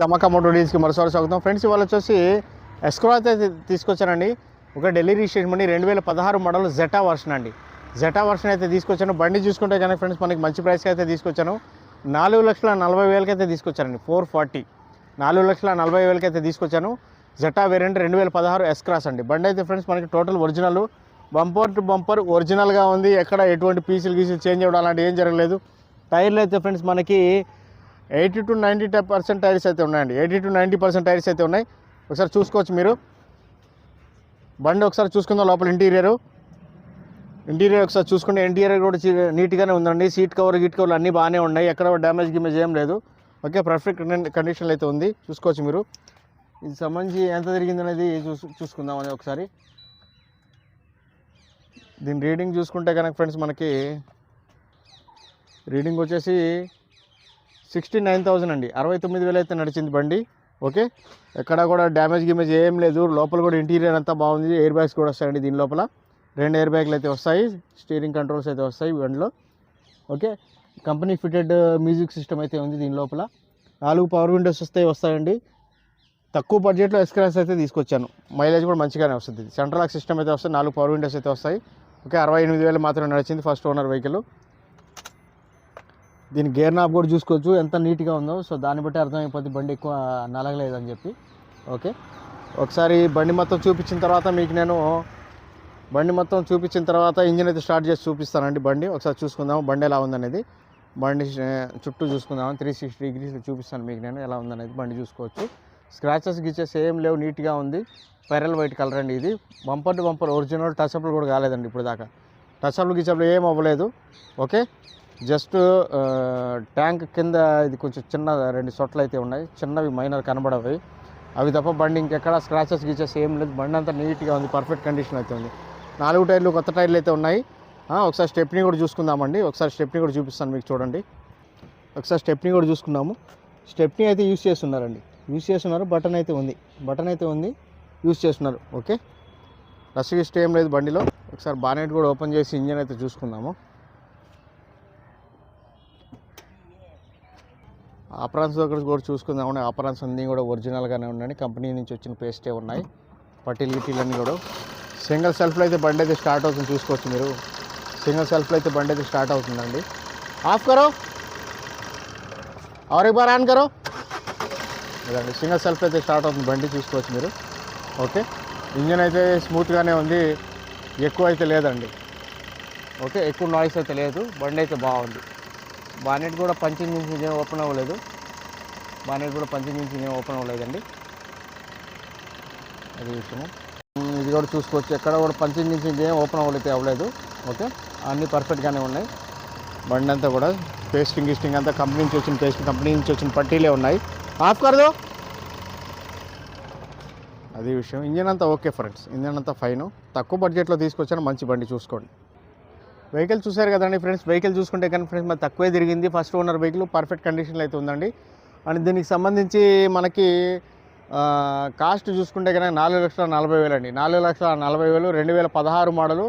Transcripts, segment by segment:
ధమాకా Moto డీల్స్కి మరోసారి స్వాగతం. Friends ఇవాళ వచ్చేసి ఎస్క్రో అయితే తీసుకొచ్చానండి. ఒక ఢిల్లీ రిజిస్ట్రేషన్ బండి రెండు వేల పదహారు మోడల్ జెటా వర్షన్ అండి. జెటా వర్షన్ అయితే తీసుకొచ్చాను. బండి చూసుకుంటే కనుక ఫ్రెండ్స్ మనకి మంచి ప్రైస్కి అయితే తీసుకొచ్చాను. నాలుగు లక్షల నలభై వేలకి అయితే తీసుకొచ్చానండి. ఫోర్ ఫార్టీ నాలుగు లక్షల నలభై వేలకి అయితే తీసుకొచ్చాను. జెటా వేరియంట్ రెండు వేల పదహారు ఎస్క్రాస్ అండి. బండి అయితే ఫ్రెండ్స్ మనకి total original bumper to bumper ఒరిజినల్గా ఉంది. ఎక్కడ ఎటువంటి పీసులు గీసులు చేంజ్ అవ్వడం అలాంటివి ఏం జరగలేదు. టైర్లు అయితే ఫ్రెండ్స్ మనకి eighty to ninety percent tyres అయితే ఉన్నాయండి. Eighty to ninety percent tyres అయితే ఉన్నాయి. ఒకసారి చూసుకోవచ్చు మీరు. బండి ఒకసారి చూసుకుందాం లోపల ఇంటీరియర్. ఇంటీరియర్ ఒకసారి చూసుకుంటే ఇంటీరియర్ కూడా నీట్గానే ఉందండి. సీట్ కవర్ గీట్ కవర్లు అన్నీ బాగానే ఉన్నాయి. ఎక్కడ డ్యామేజ్ గిమేజ్ ఏం లేదు. ఓకే పర్ఫెక్ట్ కండిషన్లో అయితే ఉంది. చూసుకోవచ్చు మీరు. ఇది సంబంధించి ఎంత జరిగింది అనేది చూసు చూసుకుందాం అని ఒకసారి. దీని రీడింగ్ చూసుకుంటే కనుక ఫ్రెండ్స్ మనకి రీడింగ్ వచ్చేసి సిక్స్టీ నైన్ థౌసండ్ అండి. అరవై తొమ్మిది వేలు అయితే నడిచింది బండి. ఓకే? ఎక్కడ కూడా డ్యామేజ్ గిమేజ్ ఏం లేదు. లోపల కూడా ఇంటీరియర్ అంతా బాగుంది. ఎయిర్ బ్యాగ్స్ కూడా వస్తాయండి దీని లోపల. రెండు ఎయిర్ బ్యాగ్లు అయితే వస్తాయి. స్టీరింగ్ కంట్రోల్స్ అయితే వస్తాయి బండిలో. Okay? Company fitted music system అయితే ఉంది దీని లోపల. నాలుగు పవర్ విండోస్ వస్తాయి వస్తాయండి. తక్కువ బడ్జెట్లో ఎస్క్రాస్ అయితే తీసుకొచ్చాను. మైలేజ్ కూడా మంచిగానే వస్తుంది. సెంట్రల్ లాక్ సిస్టమ్ అయితే వస్తాయి. నాలుగు పవర్ విండోస్ అయితే వస్తాయి. ఓకే? అరవై ఎనిమిది వేలు మాత్రమే నడిచింది ఫస్ట్ ఓనర్ వెహికల్. దీని గేర్ నాప్ కూడా చూసుకోవచ్చు. ఎంత నీట్గా ఉందో. సో దాన్ని బట్టి అర్థమైపోతుంది బండి ఎక్కువ నలగలేదని చెప్పి. ఓకే? ఒకసారి బండి మొత్తం చూపించిన తర్వాత మీకు నేను బండి మొత్తం చూపించిన తర్వాత ఇంజిన్ అయితే స్టార్ట్ చేసి చూపిస్తానండి బండి. ఒకసారి చూసుకుందాం బండి ఎలా ఉందనేది. బండి చుట్టూ చూసుకుందాం త్రీ సిక్స్టీ డిగ్రీస్ చూపిస్తాను మీకు నేను ఎలా ఉందనేది. బండి చూసుకోవచ్చు. స్క్రాచెస్ గిచ్చేస్ ఏం లేవు. నీట్గా ఉంది. పెరల్ వైట్ కలర్ అండి ఇది. బంపర్ టు బంపర్ ఒరిజినల్ టచ్అప్లు కూడా కాలేదండి ఇప్పుడు దాకా టచ్అప్లు గిచ్చప్లు ఏం అవ్వలేదు. ఓకే? జస్ట్ ట్యాంక్ కింద ఇది కొంచెం చిన్న రెండు సొట్లు అయితే ఉన్నాయి. చిన్నవి మైనర్ కనబడవి. అవి తప్ప బండి ఇంకెక్కడ స్క్రాచెస్ గీచెస్ ఏం లేదు. బండి అంతా నీట్గా ఉంది పర్ఫెక్ట్ కండిషన్ అయితే ఉంది. నాలుగు టైర్లు కొత్త టైర్లు అయితే ఉన్నాయి. ఒకసారి స్టెప్ని కూడా చూసుకుందామండి. ఒకసారి స్టెప్ని కూడా చూపిస్తాను మీకు చూడండి. ఒకసారి స్టెప్ని కూడా చూసుకున్నాము స్టెప్ని అయితే యూస్ చేస్తున్నారండి. యూస్ చేస్తున్నారు బటన్ అయితే ఉంది. బటన్ అయితే ఉంది యూస్ చేస్తున్నారు. ఓకే? రష్ గిస్ట్ ఏం లేదు బండిలో. ఒకసారి బానెట్ కూడా ఓపెన్ చేసి ఇంజన్ అయితే చూసుకుందాము. ఆపరాన్స్ దగ్గర కూడా చూసుకుందామంటే ఆపరాన్స్ అన్నీ కూడా ఒరిజినల్గానే ఉన్నాయి కంపెనీ నుంచి వచ్చిన పేస్టే ఉన్నాయి. పటిల్ గిట్టీలు అన్నీ కూడా సింగిల్ సెల్ఫ్లో అయితే బండి అయితే స్టార్ట్ అవుతుంది చూసుకోవచ్చు మీరు. సింగిల్ సెల్ఫ్లో అయితే బండి అయితే స్టార్ట్ అవుతుందండి. ఆఫ్ కరో. ఆర్ బార్ ఆన్ కరో. లేదండి సింగిల్ సెల్ఫ్ అయితే స్టార్ట్ అవుతుంది బండి చూసుకోవచ్చు మీరు. ఓకే. ఇంజన్ అయితే స్మూత్గానే ఉంది. ఎక్కువ అయితే లేదండి. ఓకే ఎక్కువ నాయిస్ అయితే లేదు. బండి అయితే బాగుంది. బానెట్ కూడా పంచింగ్ నుంచి ఏం ఓపెన్ అవ్వలేదు. బానెట్ కూడా పంచింగ్ నుంచి ఏం ఓపెన్ అవ్వలేదండి. అది విషయము ఇది కూడా చూసుకోవచ్చు. ఎక్కడ కూడా పంచింగ్ నుంచి ఏం ఓపెన్ అవ్వలేదు అవ్వలేదు. ఓకే? అన్నీ పర్ఫెక్ట్గానే ఉన్నాయి. బండి అంతా కూడా పేస్టింగ్ గిస్టింగ్ అంతా కంపెనీ నుంచి వచ్చిన పేస్ట్ కంపెనీ నుంచి వచ్చిన పట్టీలే ఉన్నాయి. ఆఫ్ కరదు అది విషయం. ఇంజన్ అంతా ఓకే ఫ్రెండ్స్ ఇంజన్ అంతా ఫైన్ తక్కువ బడ్జెట్లో తీసుకొచ్చాను మంచి బండి చూసుకోండి. వెహికల్ చూసారు కదండి ఫ్రెండ్స్ వెహికల్ చూసుకుంటే కానీ ఫ్రెండ్స్ మరి తక్కువే తిరిగింది. ఫస్ట్ ఓనర్ వెహికల్ పర్ఫెక్ట్ కండిషన్లో అయితే ఉందండి. అండ్ దీనికి సంబంధించి మనకి కాస్ట్ చూసుకుంటే కనుక నాలుగు లక్షల నలభై వేలు అండి. నాలుగు లక్షల నలభై వేలు రెండు వేల పదహారు మోడలు.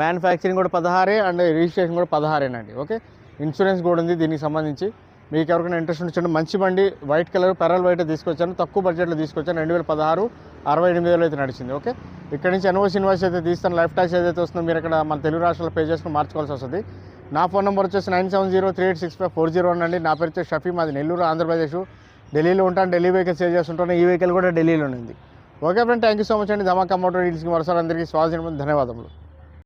మ్యానుఫ్యాక్చరింగ్ కూడా పదహారే అండ్ రిజిస్ట్రేషన్ కూడా పదహారేనండి. ఓకే? ఇన్సూరెన్స్ కూడా ఉంది దీనికి సంబంధించి. మీకు ఎవరికైనా ఇంట్రెస్ట్ ఉంటే మంచి బండి వైట్ కలర్ పెరల్ వైట్ తీసుకొచ్చాను. తక్కువ బడ్జెట్లో తీసుకొచ్చాను. రెండు వేల పదహారు అరవై ఎనిమిది వేలు అయితే నడిచింది ఓకే? ఇక్కడ నుంచి ఎన్ఓసి ఇన్వాయిస్ అయితే తీస్తాను లైఫ్ ట్యాక్స్ ఏదైతే వస్తుందో మీరు ఇక్కడ మన తెలుగు రాష్ట్రాల పే చేసుకుని మార్చుకోవాల్సి వస్తుంది. నా ఫోన్ నెంబర్ వచ్చేసి nine seven zero three eight six five four zero one అండి. నా పేరు వచ్చేసి షఫీ మాది నెల్లూరు ఆంధ్రప్రదేశ్. ఢిల్లీలో ఉంటాను ఢిల్లీ వెహికల్ సేల్ చేస్తుంటాను. ఈ వెహికల్ కూడా ఢిల్లీలో ఉంది. Okay friend thank you so much అండి. ధమాకా మోటార్ డీల్స్కి మరోసారి అందరికీ స్వాగతం ధన్యవాదములు.